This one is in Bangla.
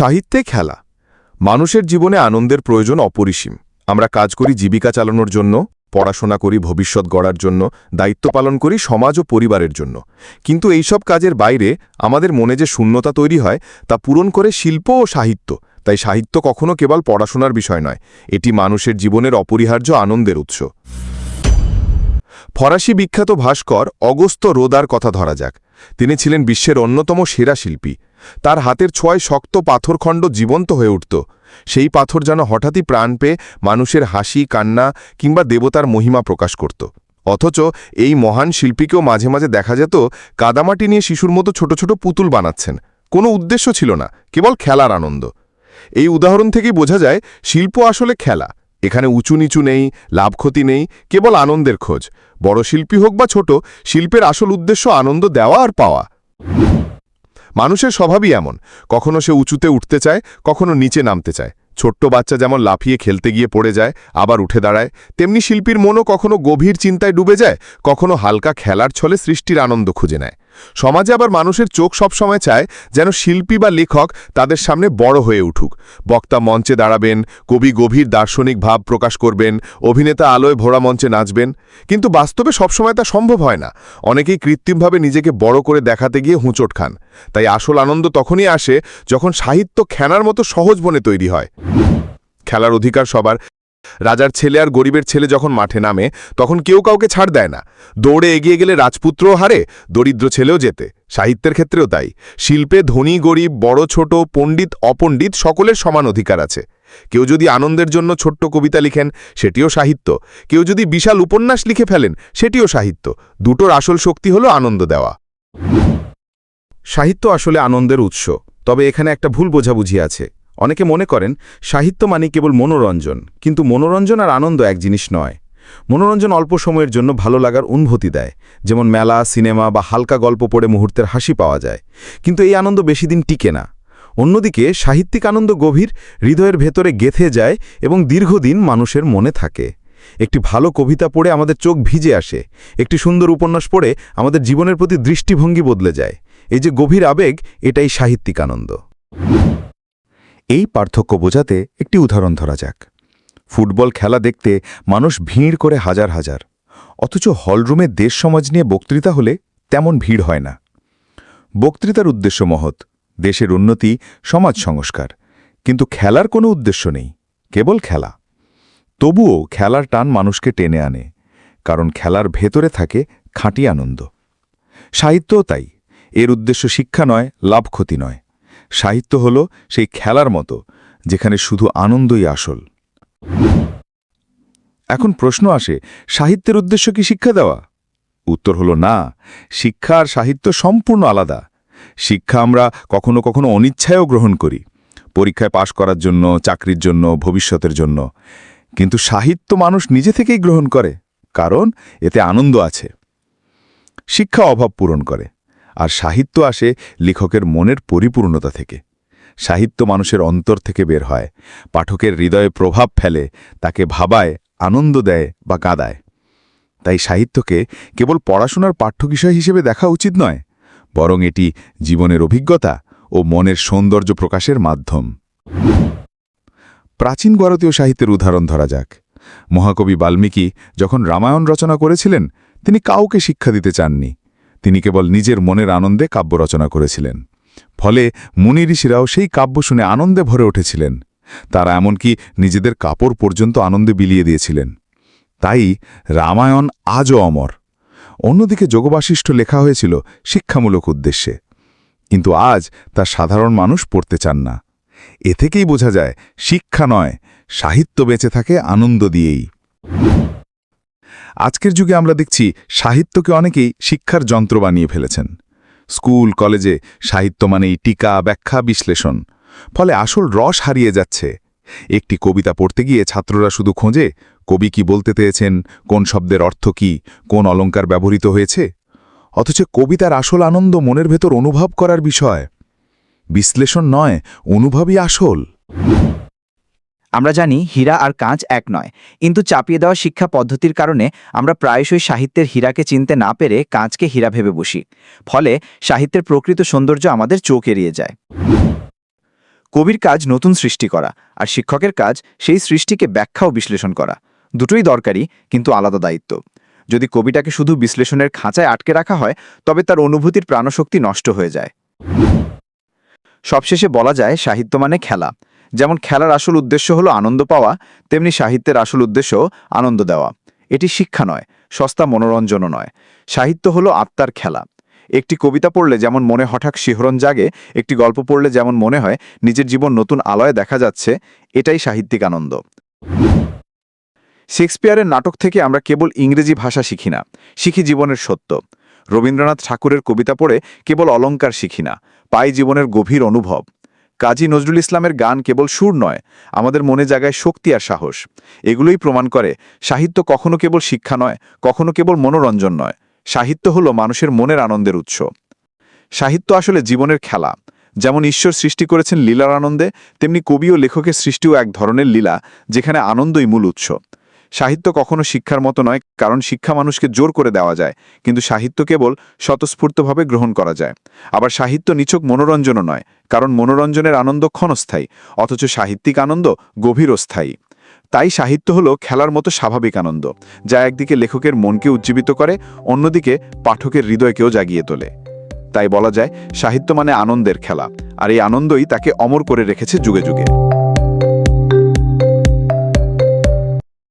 সাহিত্যে খেলা। মানুষের জীবনে আনন্দের প্রয়োজন অপরিসীম। আমরা কাজ করি জীবিকা চালানোর জন্য, পড়াশোনা করি ভবিষ্যৎ গড়ার জন্য, দায়িত্ব পালন করি সমাজ ও পরিবারের জন্য। কিন্তু এইসব কাজের বাইরে আমাদের মনে যে শূন্যতা তৈরি হয়, তা পূরণ করে শিল্প ও সাহিত্য। তাই সাহিত্য কখনো কেবল পড়াশোনার বিষয় নয়, এটি মানুষের জীবনের অপরিহার্য আনন্দের উৎস। ফরাসি বিখ্যাত ভাস্কর অগস্ত রোদার কথা ধরা যাক। তিনি ছিলেন বিশ্বের অন্যতম সেরা শিল্পী। তার হাতের ছোঁয়ায় শক্ত পাথরখণ্ড জীবন্ত হয়ে উঠত। সেই পাথর যেন হঠাৎই প্রাণ পেয়ে মানুষের হাসি, কান্না কিংবা দেবতার মহিমা প্রকাশ করত। অথচ এই মহান শিল্পীকেও মাঝে মাঝে দেখা যেত, কাদামাটি নিয়ে শিশুর মতো ছোট ছোট পুতুল বানাচ্ছেন। কোনো উদ্দেশ্য ছিল না, কেবল খেলার আনন্দ। এই উদাহরণ থেকেই বোঝা যায়, শিল্প আসলে খেলা। এখানে উঁচু নিচু নেই লাভ ক্ষতি নেই, কেবল আনন্দের খোঁজ। বড় শিল্পী হোক বা ছোট, শিল্পের আসল উদ্দেশ্য আনন্দ দেওয়া আর পাওয়া। মানুষের স্বভাবই এমন। কখনো সে উঁচুতে উঠতে চায়, কখনো নিচে নামতে চায়। ছোট্ট বাচ্চা যেমন লাফিয়ে খেলতে গিয়ে পড়ে যায়, আবার উঠে দাঁড়ায়। তেমনি শিল্পীর মনও কখনো গভীর চিন্তায় ডুবে যায়, কখনো হালকা খেলার ছলে সৃষ্টির আনন্দ খুঁজে নেয়। সমাজে আবার মানুষের চোখ সবসময় চায় যেন শিল্পী বা লেখক তাদের সামনে বড় হয়ে উঠুক। বক্তা মঞ্চে দাঁড়াবেন, কবি গভীর দার্শনিক ভাব প্রকাশ করবেন, অভিনেতা আলোয় ভোড়া মঞ্চে নাচবেন। কিন্তু বাস্তবে সবসময় তা সম্ভব হয় না। অনেকেই কৃত্রিমভাবে নিজেকে বড় করে দেখাতে গিয়ে হুঁচট খান। তাই আসল আনন্দ তখনই আসে যখন সাহিত্য খেনার মতো সহজ বনে তৈরি হয়। খেলার অধিকার সবার রাজার ছেলে আর গরিবের ছেলে যখন মাঠে নামে, তখন কেউ কাউকে ছাড় দেয় না। দৌড়ে এগিয়ে গেলে রাজপুত্রও হারে, দরিদ্র ছেলেও যেতে সাহিত্যের ক্ষেত্রেও তাই। শিল্পে ধনী, গরিব, বড়, ছোট, পণ্ডিত, অপণ্ডিত সকলের সমান অধিকার আছে। কেউ যদি আনন্দের জন্য ছোট্ট কবিতা লিখেন, সেটিও সাহিত্য। কেউ যদি বিশাল উপন্যাস লিখে ফেলেন, সেটিও সাহিত্য। দুটোর আসল শক্তি হল আনন্দ দেওয়া। সাহিত্য আসলে আনন্দের উৎস। তবে এখানে একটা ভুল বোঝাবুঝি আছে। অনেকে মনে করেন, সাহিত্য মানে কেবল মনোরঞ্জন, কিন্তু মনোরঞ্জন আর আনন্দ এক জিনিস নয়। মনোরঞ্জন অল্প সময়ের জন্য ভালো লাগার অনুভূতি দেয়, যেমন মেলা, সিনেমা বা হালকা গল্প পড়ে মুহূর্তের হাসি পাওয়া যায়, কিন্তু এই আনন্দ বেশি দিন টিকে না। অন্যদিকে, সাহিত্যিক আনন্দ গভীর, হৃদয়ের ভেতরে গেথে যায় এবং দীর্ঘদিন মানুষের মনে থাকে। একটি ভালো কবিতা পড়ে আমাদের চোখ ভিজে আসে, একটি সুন্দর উপন্যাস পড়ে আমাদের জীবনের প্রতি দৃষ্টিভঙ্গি বদলে যায়। এই যে গভীর আবেগ, এটাই সাহিত্যিক আনন্দ। এই পার্থক্য বোঝাতে একটি উদাহরণ ধরা যাক। ফুটবল খেলা দেখতে মানুষ ভিড় করে হাজার হাজার। অথচ হলরুমে দেশ সমাজ নিয়ে বক্তৃতা হলে তেমন ভিড় হয় না। বক্তৃতার উদ্দেশ্য মহৎ, দেশের উন্নতি, সমাজ সংস্কার। কিন্তু খেলার কোনো উদ্দেশ্য নেই, কেবল খেলা। তবুও খেলার টান মানুষকে টেনে আনে, কারণ খেলার ভেতরে থাকে খাঁটি আনন্দ। সাহিত্যও তাই, এর উদ্দেশ্য শিক্ষা নয়, লাভ ক্ষতি নয়। সাহিত্য হল সেই খেলার মতো, যেখানে শুধু আনন্দই আসল। এখন প্রশ্ন আসে, সাহিত্যের উদ্দেশ্য কি শিক্ষা দেওয়া? উত্তর হল না, শিক্ষা আর সাহিত্য সম্পূর্ণ আলাদা। শিক্ষা আমরা কখনো কখনো অনিচ্ছায়ও গ্রহণ করি, পরীক্ষায় পাশ করার জন্য, চাকরির জন্য, ভবিষ্যতের জন্য। কিন্তু সাহিত্য মানুষ নিজে থেকেই গ্রহণ করে, কারণ এতে আনন্দ আছে। শিক্ষা অভাব পূরণ করে। আর সাহিত্য আসে লেখকের মনের পরিপূর্ণতা থেকে। সাহিত্য মানুষের অন্তর থেকে বের হয়, পাঠকের হৃদয়ে প্রভাব ফেলে, তাকে ভাবায়, আনন্দ দেয় বা কাঁদায়। তাই সাহিত্যকে কেবল পড়াশোনার পাঠ্য বিষয় হিসেবে দেখা উচিত নয়, বরং এটি জীবনের অভিজ্ঞতা ও মনের সৌন্দর্য প্রকাশের মাধ্যম। প্রাচীন ভারতীয় সাহিত্যের উদাহরণ ধরা যাক। মহাকবি বাল্মীকি যখন রামায়ণ রচনা করেছিলেন, তিনি কাউকে শিক্ষা দিতে চাননি। তিনি কেবল নিজের মনের আনন্দে কাব্য রচনা করেছিলেন। ফলে মুনি ঋষিরাও সেই কাব্য শুনে আনন্দে ভরে উঠেছিলেন। তারা এমনকি নিজেদের কাপড় পর্যন্ত আনন্দে বিলিয়ে দিয়েছিলেন। তাই রামায়ণ আজও অমর। অন্যদিকে যোগবাশিষ্ঠ লেখা হয়েছিল শিক্ষামূলক উদ্দেশ্যে। কিন্তু আজ তা সাধারণ মানুষ পড়তে চান না। এ থেকেই বোঝা যায়, শিক্ষা নয়, সাহিত্য বেঁচে থাকে আনন্দ দিয়েই। আজকের যুগে আমরা দেখছি সাহিত্যকে অনেকেই শিক্ষার যন্ত্র বানিয়ে ফেলেছেন। স্কুল, কলেজে সাহিত্য মানেই টিকা, ব্যাখ্যা, বিশ্লেষণ। ফলে আসল রস হারিয়ে যাচ্ছে। একটি কবিতা পড়তে গিয়ে ছাত্ররা শুধু খোঁজে কবি কি বলতে চেয়েছেন কোন শব্দের অর্থ কি, কোন অলঙ্কার ব্যবহৃত হয়েছে? অথচ কবিতার আসল আনন্দ মনের ভেতর অনুভব করার বিষয়। বিশ্লেষণ নয়, অনুভবই আসল। আমরা জানি হীরা আর কাঁচ এক নয়, কিন্তু চাপিয়ে দেওয়া শিক্ষা পদ্ধতির কারণে আমরা প্রায়শই সাহিত্যের হীরাকে চিনতে না পেরে কাঁচকে হীরা ভেবে বসি, ফলে সাহিত্যের প্রকৃত সৌন্দর্য আমাদের চোখ এড়িয়ে যায়। কবির কাজ নতুন সৃষ্টি করা আর শিক্ষকের কাজ সেই সৃষ্টিকে ব্যাখ্যা ও বিশ্লেষণ করা, দুটোই দরকারি কিন্তু আলাদা দায়িত্ব। যদি কবিটাকে শুধু বিশ্লেষণের খাঁচায় আটকে রাখা হয়, তবে তার অনুভূতির প্রাণশক্তি নষ্ট হয়ে যায়। সবশেষে বলা যায় সাহিত্য মানে খেলা। যেমন খেলার আসল উদ্দেশ্য হলো আনন্দ পাওয়া, তেমনি সাহিত্যের আসল উদ্দেশ্য আনন্দ দেওয়া। এটি শিক্ষা নয়, সস্তা মনোরঞ্জনও নয়। সাহিত্য হলো আত্মার খেলা। একটি কবিতা পড়লে যেমন মনে হঠাৎ শিহরণ জাগে, একটি গল্প পড়লে যেমন মনে হয় নিজের জীবন নতুন আলয়ে দেখা যাচ্ছে, এটাই সাহিত্যিক আনন্দ। শেক্সপিয়ারের নাটক থেকে আমরা কেবল ইংরেজি ভাষা শিখি না, শিখি জীবনের সত্য। রবীন্দ্রনাথ ঠাকুরের কবিতা পড়ে কেবল অলঙ্কার শিখি না, পাই জীবনের গভীর অনুভব। কাজী নজরুল ইসলামের গান কেবল সুর নয়, আমাদের মনে জাগায় শক্তি আর সাহস। এগুলোই প্রমাণ করে সাহিত্য কখনো কেবল শিক্ষা নয়, কখনো কেবল মনোরঞ্জন নয়। সাহিত্য হলো মানুষের মনের আনন্দের উৎস। সাহিত্য আসলে জীবনের খেলা। যেমন ঈশ্বর সৃষ্টি করেছেন লীলার আনন্দে, তেমনি কবি ও লেখকের সৃষ্টিও এক ধরনের লীলা, যেখানে আনন্দই মূল উৎস। সাহিত্য কখনো শিক্ষার মতো নয়, কারণ শিক্ষা মানুষকে জোর করে দেওয়া যায়, কিন্তু সাহিত্য কেবল স্বতঃস্ফূর্তভাবে গ্রহণ করা যায়। আবার সাহিত্য নিছক মনোরঞ্জনও নয়, কারণ মনোরঞ্জনের আনন্দ ক্ষণস্থায়ী, অথচ সাহিত্যিক আনন্দ গভীর ও স্থায়ী। তাই সাহিত্য হলো খেলার মতো স্বাভাবিক আনন্দ, যা একদিকে লেখকের মনকে উজ্জীবিত করে, অন্যদিকে পাঠকের হৃদয়কেও জাগিয়ে তোলে। তাই বলা যায়, সাহিত্য মানে আনন্দের খেলা, আর এই আনন্দই তাকে অমর করে রেখেছে যুগে যুগে।